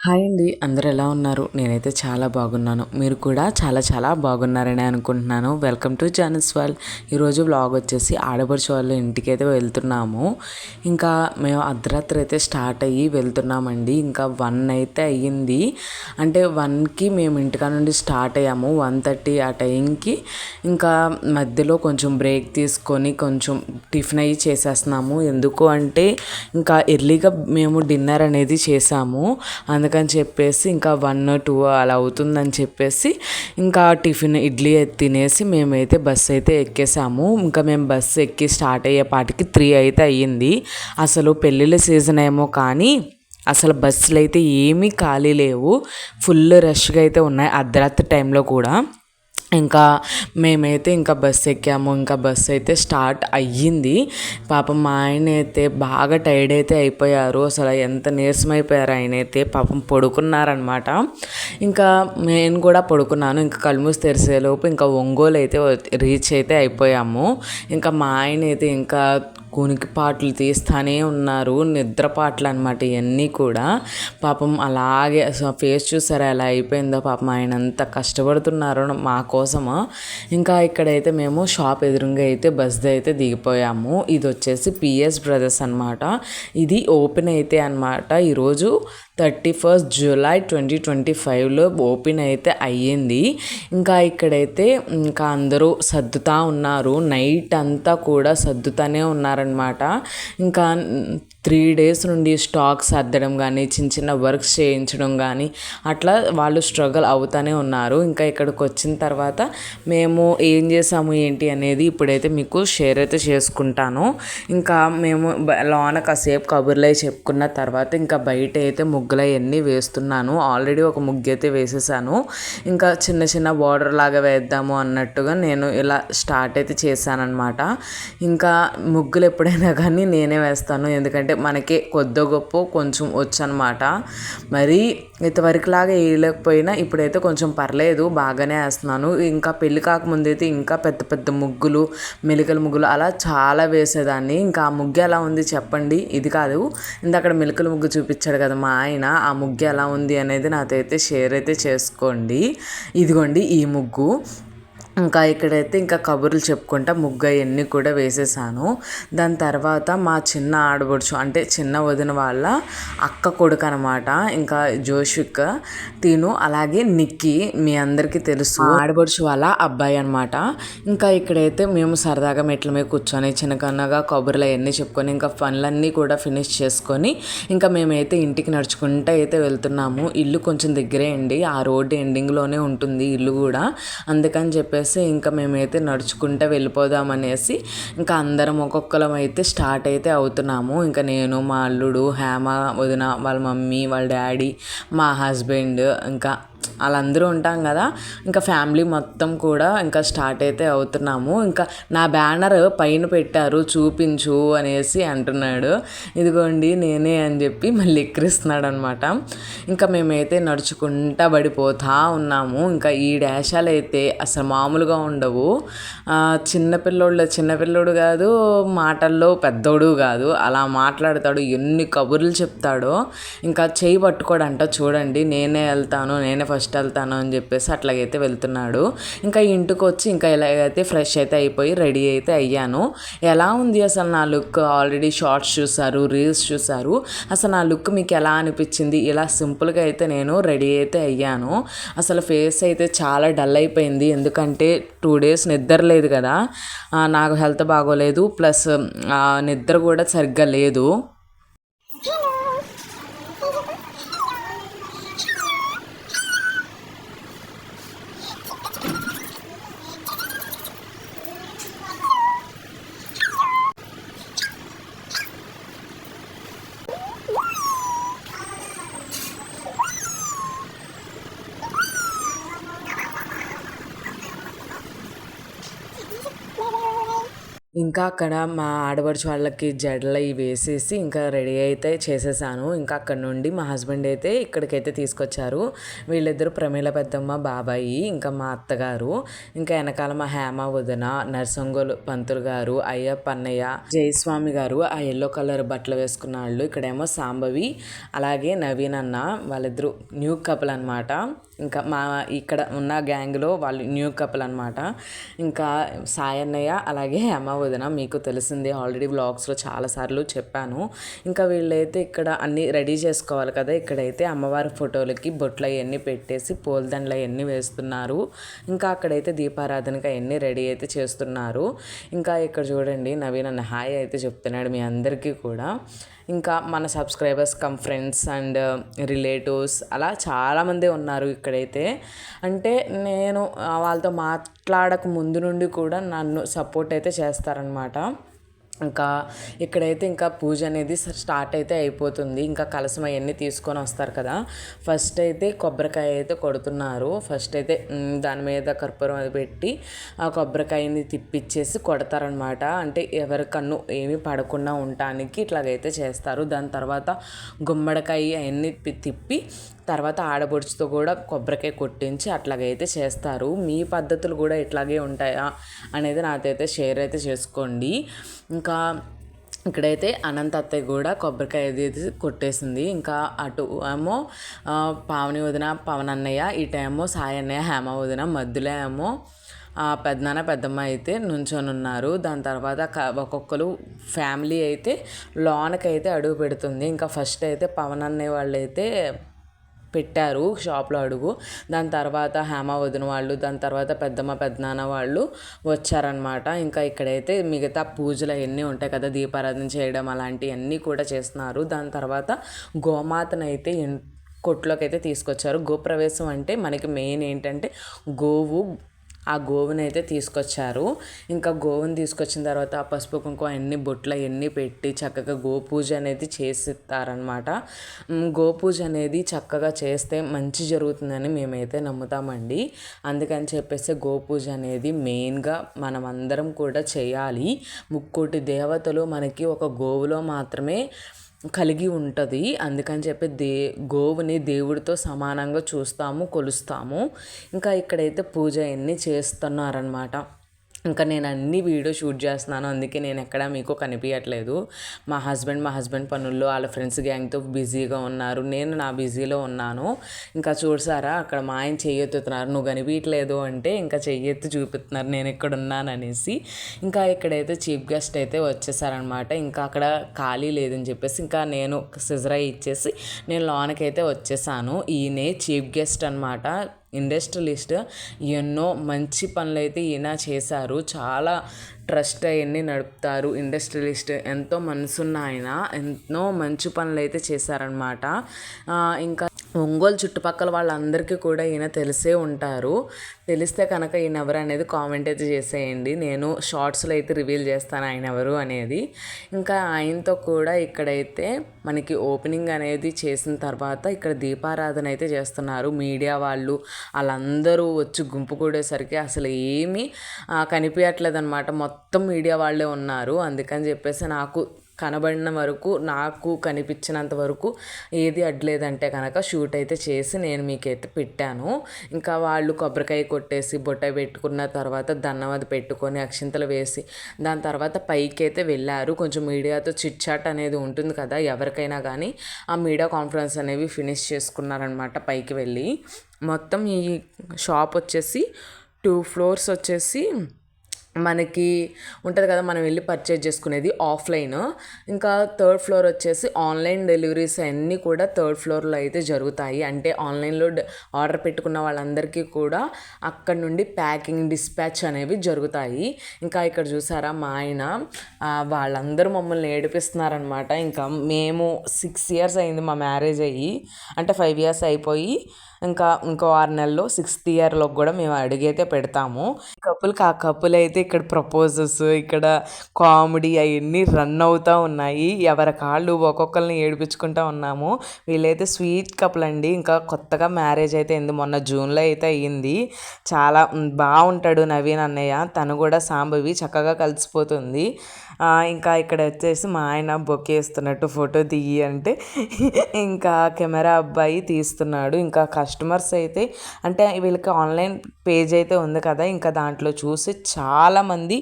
Hi అండి. అందరు ఎలా ఉన్నారు? నేనైతే చాలా బాగున్నాను. మీరు కూడా చాలా చాలా బాగున్నారని అనుకుంటున్నాను. వెల్కమ్ టు జానస్ వాల్ ఈరోజు బ్లాగ్ వచ్చేసి ఆడపడుచు వాళ్ళ ఇంటికి అయితే వెళ్తున్నాము. ఇంకా మేము అర్ధరాత్రి అయితే స్టార్ట్ అయ్యి వెళ్తున్నామండి. ఇంకా వన్ అయితే అయ్యింది. అంటే వన్కి మేము ఇంటికా నుండి స్టార్ట్ అయ్యాము. వన్ థర్టీ ఆ టైంకి ఇంకా మధ్యలో కొంచెం బ్రేక్ తీసుకొని కొంచెం టిఫిన్ అయ్యి చేసేస్తున్నాము. ఎందుకు అంటే ఇంకా ఎర్లీగా మేము డిన్నర్ అనేది చేసాము. అందుకని అందుకని చెప్పేసి ఇంకా వన్ టూ అలా అవుతుందని చెప్పేసి ఇంకా టిఫిన్ ఇడ్లీ తినేసి మేమైతే బస్సు అయితే ఎక్కేసాము. ఇంకా మేము బస్సు ఎక్కి స్టార్ట్ అయ్యేపాటికి త్రీ అయితే అయ్యింది. అసలు పెళ్ళిళ్ళ సీజన్ ఏమో కానీ అసలు బస్సులు అయితే ఏమీ ఖాళీ లేవు. ఫుల్ రష్గా అయితే ఉన్నాయి. అర్ధరాత్రి టైంలో కూడా. ఇంకా మేమైతే ఇంకా బస్ ఎక్కాము ఇంకా బస్ అయితే స్టార్ట్ అయ్యింది. పాపం మా ఆయన అయితే బాగా టైర్డ్ అయితే అయిపోయారు. అసలు ఎంత నీరసం అయిపోయారు ఆయన అయితే పాపం పడుకున్నారనమాట ఇంకా నేను కూడా పడుకున్నాను. ఇంకా కలుమూసి తెరిసేలోపు ఇంకా ఒంగోలు అయితే రీచ్ అయితే అయిపోయాము. ఇంకా మా ఆయన అయితే ఇంకా పాటలు తీస్తానే ఉన్నారు. నిద్ర పాటలు అనమాట ఇవన్నీ కూడా. పాపం అలాగే ఫేస్ చూసారా ఎలా అయిపోయిందో పాపం ఆయన అంత కష్టపడుతున్నారు మా కోసము. ఇంకా ఇక్కడైతే మేము షాప్ ఎదురుగా అయితే బస్ది అయితే దిగిపోయాము. ఇది వచ్చేసి పిఎస్ బ్రదర్స్ అనమాట ఇది ఓపెన్ అయితే అనమాట ఈరోజు thirty first July twenty twenty ఫైవ్లో ఓపెన్ అయితే అయ్యింది. ఇంకా ఇక్కడైతే ఇంకా అందరూ సర్దుతా ఉన్నారు. నైట్ అంతా కూడా సర్దుతానే ఉన్నారనమాట ఇంకా త్రీ డేస్ నుండి స్టాక్స్ అద్దడం కానీ చిన్న చిన్న వర్క్స్ చేయించడం కానీ అట్లా వాళ్ళు స్ట్రగుల్ అవుతూనే ఉన్నారు. ఇంకా ఇక్కడికి వచ్చిన తర్వాత మేము ఏం చేసాము ఏంటి అనేది ఇప్పుడైతే మీకు షేర్ అయితే చేసుకుంటాను. ఇంకా మేము లోన కాసేపు కబుర్లై చెప్పుకున్న తర్వాత ఇంకా బయట అయితే ముగ్గులు అవన్నీ వేస్తున్నాను. ఆల్రెడీ ఒక ముగ్గు అయితే వేసేసాను. ఇంకా చిన్న చిన్న బార్డర్ లాగా వేద్దాము అన్నట్టుగా నేను ఇలా స్టార్ట్ అయితే చేశానమాట ఇంకా ముగ్గులు ఎప్పుడైనా కానీ నేనే వేస్తాను. ఎందుకంటే మనకి కొద్ది గొప్ప కొంచెం వచ్చనమాట మరి ఇంతవరకులాగా వేయలేకపోయినా ఇప్పుడైతే కొంచెం పర్లేదు బాగానే వేస్తున్నాను. ఇంకా పెళ్ళి కాకముందైతే ఇంకా పెద్ద పెద్ద ముగ్గులు మెలికల ముగ్గులు అలా చాలా వేసేదాన్ని. ఇంకా ఆ ముగ్గు ఎలా ఉంది చెప్పండి. ఇది కాదు ఇందాక మెలికల ముగ్గు చూపించాడు కదా మా ఆయన ఆ ముగ్గు ఎలా ఉంది అనేది నాతో అయితే షేర్ అయితే చేసుకోండి. ఇదిగోండి ఈ ముగ్గు. ఇంకా ఇక్కడైతే ఇంకా కబుర్లు చెప్పుకుంటా ముగ్గు అవన్నీ కూడా వేసేసాను. దాని తర్వాత మా చిన్న ఆడబడుచు అంటే చిన్న వదిన వాళ్ళ అక్క కొడుకు అనమాట ఇంకా జోషిక్ తిను అలాగే నిక్కి మీ అందరికీ తెలుసు. ఆడబడుచు వాళ్ళ అబ్బాయి అనమాట ఇంకా ఇక్కడైతే మేము సరదాగా మెట్ల మీద కూర్చొని చిన్నకన్నగా కబుర్లు అవన్నీ చెప్పుకొని ఇంకా పనులన్నీ కూడా ఫినిష్ చేసుకొని ఇంకా మేమైతే ఇంటికి నడుచుకుంటూ అయితే వెళ్తున్నాము. ఇల్లు కొంచెం దగ్గరే అండి ఆ రోడ్డు ఎండింగ్లోనే ఉంటుంది ఇల్లు కూడా. అందుకని చెప్పేసి అనేసి ఇంకా మేమైతే నడుచుకుంటూ వెళ్ళిపోదామనేసి ఇంకా అందరం ఒక్కొక్కరం అయితే స్టార్ట్ అయితే అవుతున్నాము. ఇంకా నేను మా అల్లుడు హేమ వదిన వాళ్ళ మమ్మీ వాళ్ళ డాడీ మా హస్బెండ్ ఇంకా వాళ్ళందరూ ఉంటాం కదా. ఇంకా ఫ్యామిలీ మొత్తం కూడా ఇంకా స్టార్ట్ అయితే అవుతున్నాము. ఇంకా నా బ్యానర్ పైన పెట్టారు చూపించు అనేసి అంటున్నాడు. ఇదిగోండి నేనే అని చెప్పి మళ్ళీ ఎక్కిరిస్తున్నాడు అనమాట ఇంకా మేమైతే నడుచుకుంటా పడిపోతా ఉన్నాము. ఇంకా ఈ డాషాలు అయితే అసలు మామూలుగా ఉండవు. చిన్నపిల్లోళ్ళు చిన్నపిల్లోడు కాదు మాటల్లో పెద్దోడు కాదు. అలా మాట్లాడతాడు ఎన్ని కబుర్లు చెప్తాడో. ఇంకా చేయి పట్టుకోడంట చూడండి నేనే వెళ్తాను నేనే ఫస్ట్ ఫస్ట్ వెళ్తాను అని చెప్పేసి అట్లాగైతే వెళ్తున్నాడు. ఇంకా ఇంటికి వచ్చి ఇంకా ఎలాగైతే ఫ్రెష్ అయితే అయిపోయి రెడీ అయితే అయ్యాను. ఎలా ఉంది అసలు నా లుక్? ఆల్రెడీ షార్ట్స్ చూసారు రీల్స్ చూసారు అసలు నా లుక్ మీకు ఎలా అనిపించింది? ఇలా సింపుల్గా అయితే నేను రెడీ అయితే అయ్యాను. అసలు ఫేస్ అయితే చాలా డల్ అయిపోయింది. ఎందుకంటే టూ డేస్ నిద్ర లేదు కదా. నాకు హెల్త్ బాగోలేదు. ప్లస్ నిద్ర కూడా సరిగ్గా లేదు. ఇంకా అక్కడ మా ఆడపడుచు వాళ్ళకి జడలు అవి వేసేసి ఇంకా రెడీ అయితే చేసేసాను. ఇంకా అక్కడ నుండి మా హస్బెండ్ అయితే ఇక్కడికైతే తీసుకొచ్చారు. వీళ్ళిద్దరు ప్రమీల పెద్దమ్మ బాబాయి ఇంకా మా అత్తగారు ఇంకా వెనకాల మా హేమ వదిన నర్సంగోలు పంతులు గారు అయ్యప్ప అన్నయ్య జయస్వామి గారు ఆ ఎల్లో కలర్ బట్టలు వేసుకున్న వాళ్ళు ఇక్కడేమో సాంబవి అలాగే నవీన్ అన్న వాళ్ళిద్దరు న్యూ కపుల్ అనమాట ఇంకా మా ఇక్కడ ఉన్న గ్యాంగ్లో వాళ్ళు న్యూ కపుల్ అనమాట ఇంకా సాయన్నయ్య అలాగే అమ్మ వదిన మీకు తెలిసింది ఆల్రెడీ వ్లాగ్స్లో చాలాసార్లు చెప్పాను. ఇంకా వీళ్ళైతే ఇక్కడ అన్నీ రెడీ చేసుకోవాలి కదా ఇక్కడైతే అమ్మవారి ఫోటోలకి బొట్లు అవన్నీ పెట్టేసి పూలదండలు అవన్నీ వేస్తున్నారు. ఇంకా అక్కడైతే దీపారాధనకి అవన్నీ రెడీ అయితే చేస్తున్నారు. ఇంకా ఇక్కడ చూడండి నవీన్ అన్న హాయ్ అయితే చెప్తున్నాడు మీ అందరికీ కూడా. ఇంకా మన subscribers come friends and uh, relatives అలా చాలామంది ఉన్నారు ఇక్కడైతే. అంటే నేను వాళ్ళతో మాట్లాడక ముందు నుండి కూడా నన్ను సపోర్ట్ అయితే చేస్తారనమాట ఇంకా ఇక్కడైతే ఇంకా పూజ అనేది స్టార్ట్ అయితే అయిపోతుంది. ఇంకా కలసం అవన్నీ తీసుకొని వస్తారు కదా. ఫస్ట్ అయితే కొబ్బరికాయ అయితే కొడుతున్నారు. ఫస్ట్ అయితే దాని మీద కర్పూరం అది పెట్టి ఆ కొబ్బరికాయని తిప్పిచ్చేసి కొడతారనమాట. అంటే ఎవరి కన్ను ఏమీ పడకుండా ఉండటానికి ఇట్లాగైతే చేస్తారు. దాని తర్వాత గుమ్మడికాయ అవన్నీ తిప్పి తర్వాత ఆడబొడుచుతో కూడా కొబ్బరికాయ కొట్టించి అట్లాగైతే చేస్తారు. మీ పద్ధతులు కూడా ఇట్లాగే ఉంటాయా అనేది నాకైతే షేర్ అయితే చేసుకోండి. ఇంకా ఇక్కడైతే అనంత అత్తయ్య కూడా కొబ్బరికాయ అది కొట్టేసింది. ఇంకా అటు ఏమో పావని వదిన పవన్ అన్నయ్య ఇటేమో సాయి అన్నయ్య హేమ వదిన మధ్యలో ఏమో పెద్దనాన్న పెద్దమ్మ అయితే నుంచొని ఉన్నారు. దాని తర్వాత ఒక్కొక్కరు ఫ్యామిలీ అయితే లోనకైతే అడుగు పెడుతుంది. ఇంకా ఫస్ట్ అయితే పవన్ అన్నయ్య వాళ్ళు అయితే పెట్టారు షాప్లో అడుగు. దాని తర్వాత హేమ వదిన వాళ్ళు దాని తర్వాత పెద్దమ్మ పెద్దనాన్న వాళ్ళు వచ్చారనమాట ఇంకా ఇక్కడైతే మిగతా పూజలు అవన్నీ ఉంటాయి కదా దీపారాధన చేయడం అలాంటివన్నీ కూడా చేస్తున్నారు. దాని తర్వాత గోమాతనైతే కొట్లోకి అయితే తీసుకొచ్చారు. గోప్రవేశం అంటే మనకి మెయిన్ ఏంటంటే గోవు ఆ గోవుని అయితే తీసుకొచ్చారు. ఇంకా గోవుని తీసుకొచ్చిన తర్వాత ఆ పసుపు కుంకుమ అన్ని బొట్లు అవన్నీ పెట్టి చక్కగా గోపూజ అనేది చేసిస్తారనమాట గోపూజ అనేది చక్కగా చేస్తే మంచి జరుగుతుందని మేమైతే నమ్ముతామండి. అందుకని చెప్పేసి గోపూజ అనేది మెయిన్గా మనం అందరం కూడా చేయాలి. ముక్కోటి దేవతలు మనకి ఒక గోవులో మాత్రమే కలిగి ఉంటుంది. అందుకని చెప్పి దే గోవుని దేవుడితో సమానంగా చూస్తాము కొలుస్తాము. ఇంకా ఇక్కడైతే పూజ అన్నీ చేస్తున్నారనమాట ఇంకా నేను అన్ని వీడియో షూట్ చేస్తున్నాను అందుకే నేను ఎక్కడ మీకు కనిపించట్లేదు మా హస్బెండ్ మా హస్బెండ్ పనుల్లో వాళ్ళ ఫ్రెండ్స్ గ్యాంగ్తో బిజీగా ఉన్నారు. నేను నా బిజీలో ఉన్నాను. ఇంకా చూసారా అక్కడ మా ఆయన చెయ్యెత్తుతున్నారు నువ్వు కనిపించట్లేదు అంటే ఇంకా చెయ్యెత్తి చూపిస్తున్నారు. నేను ఇక్కడ ఉన్నాను అనేసి ఇంకా ఇక్కడైతే చీఫ్ గెస్ట్ అయితే వచ్చేసారనమాట ఇంకా అక్కడ ఖాళీ లేదని చెప్పేసి ఇంకా నేను సిజరై ఇచ్చేసి నేను లోనకైతే వచ్చేసాను. ఈయనే చీఫ్ గెస్ట్ అనమాట ఇండస్ట్రియలిస్ట్. ఎన్నో మంచి పనులు అయితే ఈయన చేశారు. చాలా ట్రస్ట్ అవన్నీ నడుపుతారు ఇండస్ట్రియలిస్ట్. ఎంతో మనసున్న ఆయన ఎన్నో మంచి పనులు అయితే చేశారనమాట ఇంకా ఒంగోలు చుట్టుపక్కల వాళ్ళందరికీ కూడా ఈయన తెలిసే ఉంటారు. తెలిస్తే కనుక ఈయన ఎవరు అనేది కామెంట్ అయితే చేసేయండి. నేను షార్ట్స్లో అయితే రివీల్ చేస్తాను ఆయన ఎవరు అనేది. ఇంకా ఆయనతో కూడా ఇక్కడైతే మనకి ఓపెనింగ్ అనేది చేసిన తర్వాత ఇక్కడ దీపారాధన అయితే చేస్తున్నారు. మీడియా వాళ్ళు వాళ్ళందరూ వచ్చి గుంపు కూడేసరికి అసలు ఏమీ కనిపించట్లేదు అనమాట మొత్తం మీడియా వాళ్ళే ఉన్నారు. అందుకని చెప్పేసి నాకు కనబడిన వరకు నాకు కనిపించినంత వరకు ఏది అడ్లేదంటే కనుక షూట్ అయితే చేసి నేను మీకైతే పెట్టాను. ఇంకా వాళ్ళు కొబ్బరికాయ కొట్టేసి బొట్ట పెట్టుకున్న తర్వాత దన్నవది పెట్టుకొని అక్షింతలు వేసి దాని తర్వాత పైకి అయితే వెళ్ళారు. కొంచెం మీడియాతో చిట్ చాట్ అనేది ఉంటుంది కదా ఎవరికైనా కానీ ఆ మీడియా కాన్ఫరెన్స్ అనేవి ఫినిష్ చేసుకున్నారనమాట పైకి వెళ్ళి. మొత్తం ఈ షాప్ వచ్చేసి టూ ఫ్లోర్స్ వచ్చేసి మనకి ఉంటుంది కదా మనం వెళ్ళి పర్చేజ్ చేసుకునేది ఆఫ్లైన్ ఇంకా థర్డ్ ఫ్లోర్ వచ్చేసి ఆన్లైన్ డెలివరీస్ అన్నీ కూడా థర్డ్ ఫ్లోర్లో అయితే జరుగుతాయి. అంటే ఆన్లైన్లో ఆర్డర్ పెట్టుకున్న వాళ్ళందరికీ కూడా అక్కడ నుండి ప్యాకింగ్ డిస్పాచ్ అనేవి జరుగుతాయి. ఇంకా ఇక్కడ చూసారా మా ఆయన వాళ్ళందరూ మమ్మల్ని ఏడిపిస్తున్నారనమాట ఇంకా మేము సిక్స్ ఇయర్స్ అయింది మా మ్యారేజ్ అయ్యి అంటే ఫైవ్ ఇయర్స్ అయిపోయి ఇంకా ఇంకో ఆరు నెలల్లో సిక్స్త్ ఇయర్లో కూడా మేము అడిగైతే పెడతాము. కప్పులకి ఆ కప్పులు అయితే ఇక్కడ ప్రపోజెస్ ఇక్కడ కామెడీ అవన్నీ రన్ అవుతూ ఉన్నాయి. ఎవరి కాళ్ళు ఒక్కొక్కరిని ఏడిపించుకుంటూ ఉన్నాము. వీళ్ళైతే స్వీట్ కప్పులు అండి. ఇంకా కొత్తగా మ్యారేజ్ అయితే అయింది మొన్న జూన్లో అయితే అయ్యింది. చాలా బాగుంటాడు నవీన్ అన్నయ్య. తను కూడా సాంబవి చక్కగా కలిసిపోతుంది. ఇంకా ఇక్కడ వచ్చేసి మా ఆయన బొకే ఇస్తున్నట్టు ఫోటో దిగి అంటే ఇంకా కెమెరా అబ్బాయి తీస్తున్నాడు. ఇంకా కస్టమర్స్ అయితే అంటే వీళ్ళకి ఆన్లైన్ పేజ్ అయితే ఉంది కదా ఇంకా దాంట్లో చూసి చాలామంది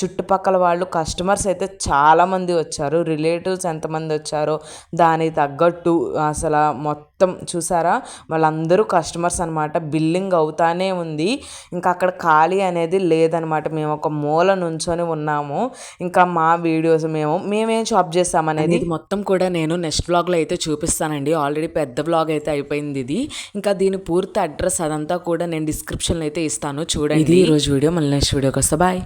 చుట్టుపక్కల వాళ్ళు కస్టమర్స్ అయితే చాలామంది వచ్చారు. రిలేటివ్స్ ఎంతమంది వచ్చారో దానికి తగ్గట్టు అసలు మొత్తం చూసారా? వాళ్ళందరూ కస్టమర్స్ అనమాట బిల్లింగ్ అవుతానే ఉంది. ఇంకా అక్కడ ఖాళీ అనేది లేదనమాట మేము ఒక మూల నుంచొని ఉన్నాము. ఇంకా మా వీడియోస్ మేము మేమేం షాప్ చేస్తామనేది? మొత్తం కూడా నేను నెక్స్ట్ బ్లాగ్లో అయితే చూపిస్తానండి. ఆల్రెడీ పెద్ద బ్లాగ్ అయితే అయిపోయింది ఇది. ఇంకా దీని పూర్తి అడ్రస్ అదంతా కూడా నేను డిస్క్రిప్షన్లో అయితే ఇస్తాను. చూడండి. ఇది ఈ రోజు వీడియో. మళ్ళీ నెక్స్ట్ వీడియోకి వస్తా. బాయ్